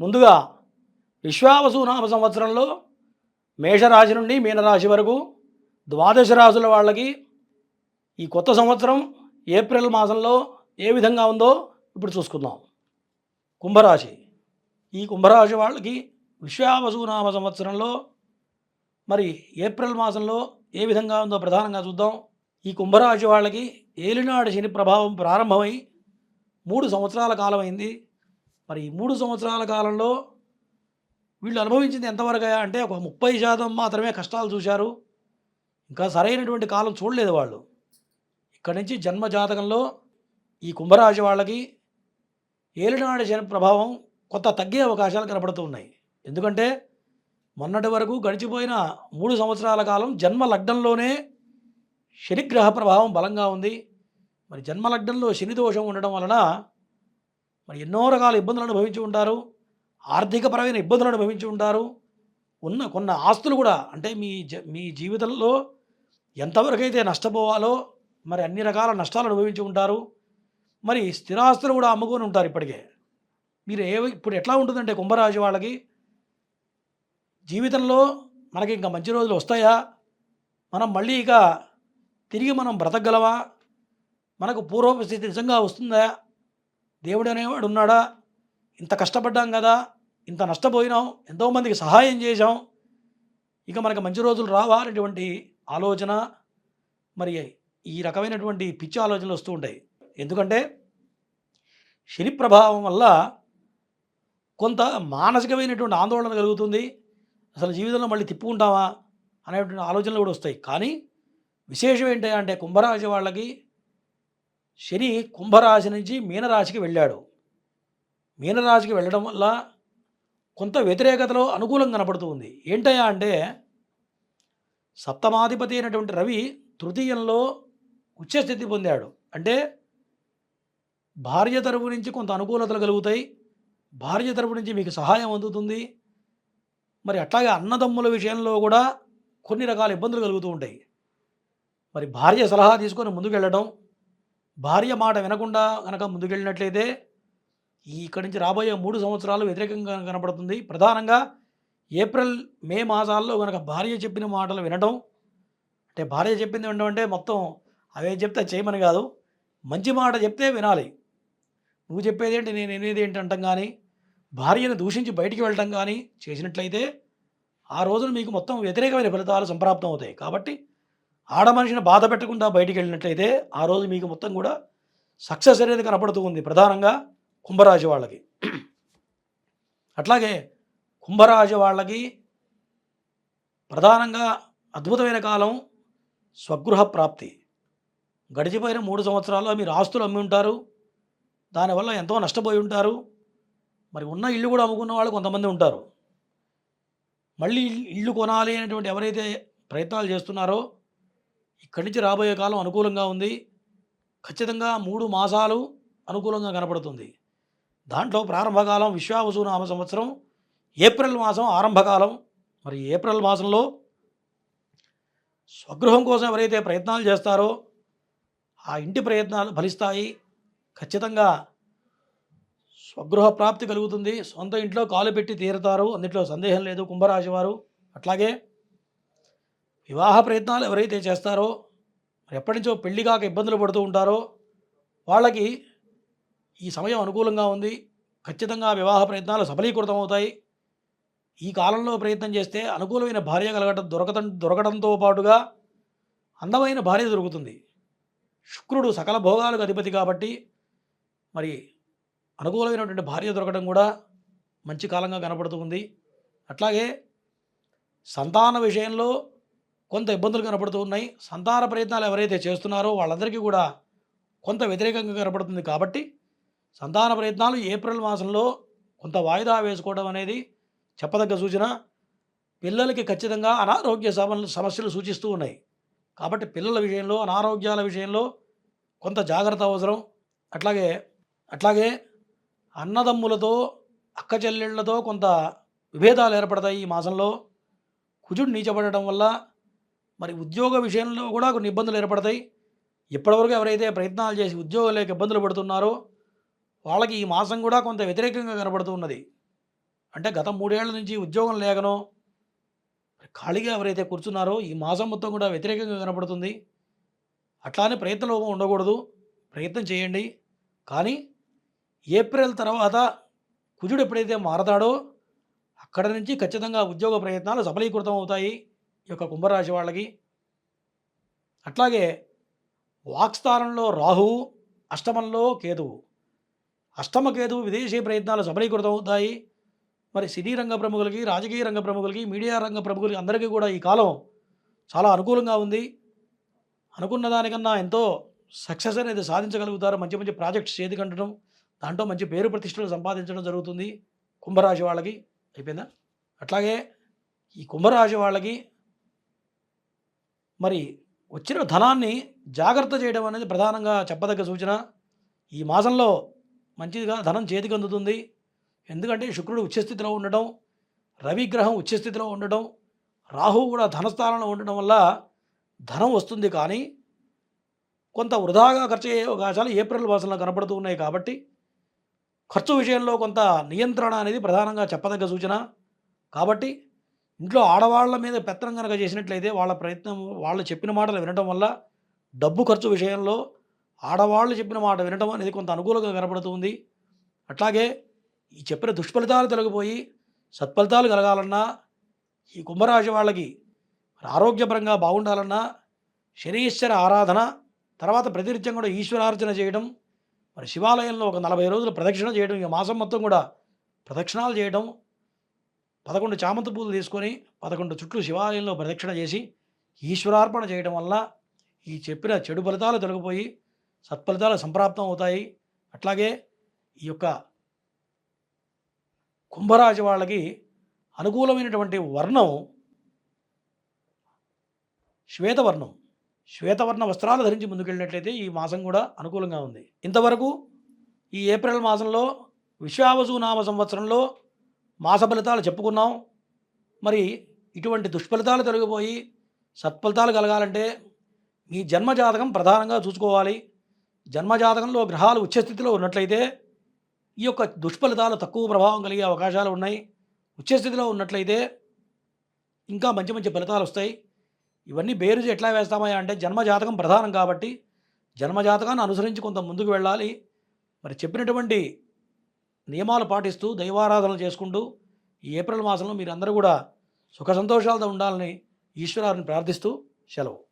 ముందుగా విశ్వావసు నామ సంవత్సరంలో మేషరాశి నుండి మీనరాశి వరకు ద్వాదశ రాశుల వాళ్ళకి ఈ కొత్త సంవత్సరం ఏప్రిల్ మాసంలో ఏ విధంగా ఉందో ఇప్పుడు చూసుకుందాం. కుంభరాశి. ఈ కుంభరాశి వాళ్ళకి విశ్వావసు నామ సంవత్సరంలో మరి ఏప్రిల్ మాసంలో ఏ విధంగా ఉందో ప్రధానంగా చూద్దాం. ఈ కుంభరాశి వాళ్ళకి ఏలినాడు శని ప్రభావం ప్రారంభమై మూడు సంవత్సరాల కాలం అయింది మరి ఈ మూడు సంవత్సరాల కాలంలో వీళ్ళు అనుభవించింది ఎంతవరకు అంటే ఒక ముప్పై శాతం మాత్రమే కష్టాలు చూశారు. ఇంకా సరైనటువంటి కాలం చూడలేదు వాళ్ళు. ఇక్కడి నుంచి జన్మ జాతకంలో ఈ కుంభరాశి వాళ్ళకి ఏలినాడు జన ప్రభావం కొత్త తగ్గే అవకాశాలు కనపడుతూ ఉన్నాయి. ఎందుకంటే మొన్నటి వరకు గడిచిపోయిన మూడు సంవత్సరాల కాలం జన్మ లగ్నంలోనే శనిగ్రహ ప్రభావం బలంగా ఉంది. మరి జన్మ లగ్నంలో శని దోషం ఉండడం వలన మరి ఎన్నో రకాల ఇబ్బందులను అనుభవించి ఉంటారు ఆర్థికపరమైన ఇబ్బందులను అనుభవించి ఉంటారు. ఉన్న కొన్ని ఆస్తులు కూడా అంటే మీ జ మీ జీవితంలో ఎంతవరకు అయితే నష్టపోవాలో మరి అన్ని రకాల నష్టాలు అనుభవించి ఉంటారు. మరి స్థిరాస్తులు కూడా అమ్ముకొని ఉంటారు ఇప్పటికే. మీరు ఏ ఇప్పుడు ఎట్లా ఉంటుందంటే కుంభరాశి వాళ్ళకి? జీవితంలో మనకి ఇంకా మంచి రోజులు వస్తాయా? మనం మళ్ళీ ఇక తిరిగి మనం బ్రతకగలవా మనకు పూర్వపు స్థితి నిజంగా వస్తుందా? దేవుడు అనేవాడు ఉన్నాడా? ఇంత కష్టపడ్డాం కదా? ఇంత నష్టపోయినాం? ఎంతోమందికి సహాయం చేశాం? ఇక మనకు మంచి రోజులు రావా? అనేటువంటి ఆలోచన. మరి ఈ రకమైనటువంటి పిచ్చి ఆలోచనలు వస్తూ ఉంటాయి. ఎందుకంటే శని ప్రభావం వల్ల కొంత మానసికమైనటువంటి ఆందోళన కలుగుతుంది. అసలు జీవితంలో మళ్ళీ తిప్పుకుంటామా? అనేటువంటి ఆలోచనలు కూడా వస్తాయి. కానీ విశేషం ఏంటి అంటే కుంభరాశి వాళ్ళకి శని కుంభరాశి నుంచి మీనరాశికి వెళ్ళాడు. మీనరాశికి వెళ్ళడం వల్ల కొంత వ్యతిరేకతలో అనుకూలం కనపడుతూ ఉంది ఏంటయ్యా అంటే సప్తమాధిపతి అయినటువంటి రవి తృతీయంలో ఉచ్చస్థితి పొందాడు. అంటే భార్య తరపు నుంచి కొంత అనుకూలతలు కలుగుతాయి. భార్య తరపు నుంచి మీకు సహాయం అందుతుంది. మరి అట్లాగే అన్నదమ్ముల విషయంలో కూడా కొన్ని రకాల ఇబ్బందులు కలుగుతూ ఉంటాయి. మరి భార్య సలహా తీసుకొని ముందుకెళ్ళడం భార్య మాట వినకుండా కనుక ముందుకెళ్ళినట్లయితే ఈ ఇక్కడి నుంచి రాబోయే మూడు సంవత్సరాలు వ్యతిరేకంగా కనపడుతుంది. ప్రధానంగా ఏప్రిల్ మే మాసాల్లో కనుక భార్య చెప్పిన మాటలు వినడం అంటే భార్య చెప్పింది వినడం అంటే మొత్తం అవే చెప్తే చేయమని కాదు. మంచి మాట చెప్తే వినాలి. నువ్వు చెప్పేది ఏంటి నేను వినేది ఏంటి అంటాం కానీ భార్యను దూషించి బయటికి వెళ్ళటం కానీ చేసినట్లయితే ఆ రోజున మీకు మొత్తం వ్యతిరేకమైన ఫలితాలు సంప్రాప్తం అవుతాయి కాబట్టి ఆడ మనిషిని బాధ పెట్టకుండా బయటికి వెళ్ళినట్లయితే ఆ రోజు మీకు మొత్తం కూడా సక్సెస్ అనేది కనపడుతూ ఉంది ప్రధానంగా కుంభరాశి వాళ్ళకి. అట్లాగే కుంభరాశి వాళ్ళకి ప్రధానంగా అద్భుతమైన కాలం స్వగృహ ప్రాప్తి. గడిచిపోయిన మూడు సంవత్సరాల్లో మీరు ఆస్తులు అమ్మి ఉంటారు దానివల్ల ఎంతో నష్టపోయి ఉంటారు. మరి ఉన్న ఇల్లు కూడా అమ్ముకున్న వాళ్ళు కొంతమంది ఉంటారు. మళ్ళీ ఇల్లు కొనాలి అనేటువంటి ఎవరైతే ప్రయత్నాలు చేస్తున్నారో ఇక్కడి నుంచి రాబోయే కాలం అనుకూలంగా ఉంది. ఖచ్చితంగా మూడు మాసాలు అనుకూలంగా కనపడుతుంది. దాంట్లో ప్రారంభకాలం విశ్వావసునామ సంవత్సరం ఏప్రిల్ మాసం ఆరంభకాలం మరి ఏప్రిల్ మాసంలో స్వగృహం కోసం ఎవరైతే ప్రయత్నాలు చేస్తారో ఆ ఇంటి ప్రయత్నాలు ఫలిస్తాయి. ఖచ్చితంగా స్వగృహ ప్రాప్తి కలుగుతుంది. సొంత ఇంట్లో కాలు పెట్టి తీరుతారు. అందులో సందేహం లేదు. కుంభరాశి వారు. అట్లాగే వివాహ ప్రయత్నాలు ఎవరైతే చేస్తారో మరి ఎప్పటి నుంచో పెళ్ళి కాక ఇబ్బందులు పడుతూ ఉంటారో వాళ్ళకి ఈ సమయం అనుకూలంగా ఉంది. ఖచ్చితంగా వివాహ ప్రయత్నాలు సఫలీకృతం అవుతాయి ఈ కాలంలో ప్రయత్నం చేస్తే అనుకూలమైన భార్య కలగడం దొరకటం దొరకడంతో పాటుగా అందమైన భార్య దొరుకుతుంది. శుక్రుడు సకల భోగాలకు అధిపతి కాబట్టి మరి అనుకూలమైనటువంటి భార్య దొరకడం కూడా మంచి కాలంగా కనపడుతుంది అట్లాగే సంతాన విషయంలో కొంత ఇబ్బందులు కనపడుతూ ఉన్నాయి. సంతాన ప్రయత్నాలు ఎవరైతే చేస్తున్నారో వాళ్ళందరికీ కూడా కొంత వ్యతిరేకంగా కనపడుతుంది కాబట్టి సంతాన ప్రయత్నాలు ఏప్రిల్ మాసంలో కొంత వాయిదా వేసుకోవడం అనేది చెప్పదగ్గ సూచన. పిల్లలకి ఖచ్చితంగా అనారోగ్య సమస్యలు సూచిస్తూ ఉన్నాయి. కాబట్టి పిల్లల విషయంలో అనారోగ్యాల విషయంలో కొంత జాగ్రత్త అవసరం. అట్లాగే అట్లాగే అన్నదమ్ములతో అక్క చెల్లెళ్ళతో కొంత విభేదాలు ఏర్పడతాయి ఈ మాసంలో. కుజుడు నీచబడటం వల్ల మరి ఉద్యోగ విషయంలో కూడా కొన్ని ఇబ్బందులు ఏర్పడతాయి. ఇప్పటివరకు ఎవరైతే ప్రయత్నాలు చేసి ఉద్యోగం లేక ఇబ్బందులు పడుతున్నారో వాళ్ళకి ఈ మాసం కూడా కొంత వ్యతిరేకంగా కనబడుతున్నది అంటే గత మూడేళ్ళ నుంచి ఉద్యోగం లేకనో ఖాళీగా ఎవరైతే కూర్చున్నారో ఈ మాసం మొత్తం కూడా వ్యతిరేకంగా కనబడుతుంది. అట్లానే ప్రయత్నలోపం ఉండకూడదు. ప్రయత్నం చేయండి. కానీ ఏప్రిల్ తర్వాత కుజుడు ఎప్పుడైతే మారతాడో అక్కడ నుంచి ఖచ్చితంగా ఉద్యోగ ప్రయత్నాలు సఫలీకృతం అవుతాయి యొక్క కుంభరాశి వాళ్ళకి. అట్లాగే వాక్స్థానంలో రాహువు అష్టమంలో కేతువు. అష్టమ కేతువు విదేశీ ప్రయత్నాలు సఫలీకృతం అవుతాయి. మరి సినీ రంగ ప్రముఖులకి రాజకీయ రంగ ప్రముఖులకి మీడియా రంగ ప్రముఖులకి అందరికీ కూడా ఈ కాలం చాలా అనుకూలంగా ఉంది. అనుకున్న దానికన్నా ఎంతో సక్సెస్ అనేది సాధించగలుగుతారు. మంచి మంచి ప్రాజెక్ట్స్ చేతికంటడం దాంట్లో మంచి పేరు ప్రతిష్టలు సంపాదించడం జరుగుతుంది కుంభరాశి వాళ్ళకి. అయిపోయిందా? అట్లాగే ఈ కుంభరాశి వాళ్ళకి మరి వచ్చిన ధనాన్ని జాగ్రత్త చేయడం అనేది ప్రధానంగా చెప్పదగ్గ సూచన. ఈ మాసంలో మంచిదిగా ధనం చేతికి అందుతుంది. ఎందుకంటే శుక్రుడు ఉచ్చస్థితిలో ఉండడం రవిగ్రహం ఉచ్చస్థితిలో ఉండడం రాహువు కూడా ధనస్థానంలో ఉండడం వల్ల ధనం వస్తుంది. కానీ కొంత వృధాగా ఖర్చు అయ్యే అవకాశాలు ఏప్రిల్ మాసంలో కనపడుతూ ఉన్నాయి కాబట్టి ఖర్చు విషయంలో కొంత నియంత్రణ అనేది ప్రధానంగా చెప్పదగ్గ సూచన. కాబట్టి ఇంట్లో ఆడవాళ్ళ మీద పెత్తనం కనుక చేసినట్లయితే వాళ్ళ ప్రయత్నం వాళ్ళు చెప్పిన మాటలు వినడం వల్ల డబ్బు ఖర్చు విషయంలో ఆడవాళ్ళు చెప్పిన మాట వినడం అనేది కొంత అనుకూలంగా కనపడుతుంది. అట్లాగే ఈ చెప్పిన దుష్ఫలితాలు తొలగిపోయి సత్ఫలితాలు కలగాలన్నా ఈ కుంభరాశి వాళ్ళకి మరి ఆరోగ్యపరంగా బాగుండాలన్నా శనీశ్వర ఆరాధన తర్వాత ప్రతినిత్యం కూడా ఈశ్వరార్చన చేయడం మరి శివాలయంలో ఒక నలభై రోజులు ప్రదక్షిణ చేయడం ఈ మాసం మొత్తం కూడా ప్రదక్షిణాలు చేయడం పదకొండు చామంతి పూలు తీసుకొని పదకొండు చుట్లు శివాలయంలో ప్రదక్షిణ చేసి ఈశ్వరార్పణ చేయడం వల్ల ఈ చెప్పిన చెడు ఫలితాలు తొలగిపోయి సత్ఫలితాలు సంప్రాప్తం అవుతాయి. అట్లాగే ఈ యొక్క కుంభరాశి వాళ్ళకి అనుకూలమైనటువంటి వర్ణం శ్వేతవర్ణం. శ్వేతవర్ణ వస్త్రాలు ధరించి ముందుకెళ్ళినట్లయితే ఈ మాసం కూడా అనుకూలంగా ఉంది. ఇంతవరకు ఈ ఏప్రిల్ మాసంలో విశ్వావసు నామ సంవత్సరంలో మాస ఫలితాలు చెప్పుకున్నాం. మరి ఇటువంటి దుష్ఫలితాలు తొలగిపోయి సత్ఫలితాలు కలగాలంటే మీ జన్మజాతకం ప్రధానంగా చూసుకోవాలి. జన్మజాతకంలో గ్రహాలు ఉచ్చస్థితిలో ఉన్నట్లయితే ఈ యొక్క దుష్ఫలితాలు తక్కువ ప్రభావం కలిగే అవకాశాలు ఉన్నాయి. ఉచ్చస్థితిలో ఉన్నట్లయితే ఇంకా మంచి మంచి ఫలితాలు వస్తాయి. ఇవన్నీ బేరుజు ఎట్లా వేస్తామయ్యా అంటే జన్మజాతకం ప్రధానం కాబట్టి జన్మజాతకాన్ని అనుసరించి కొంత ముందుకు వెళ్ళాలి. మరి చెప్పినటువంటి నియమాలు పాటిస్తూ దైవారాధనలు చేసుకుంటూ ఈ ఏప్రిల్ మాసంలో మీరందరూ కూడా సుఖ సంతోషాలతో ఉండాలని ఈశ్వరాన్ని ప్రార్థిస్తూ సెలవు.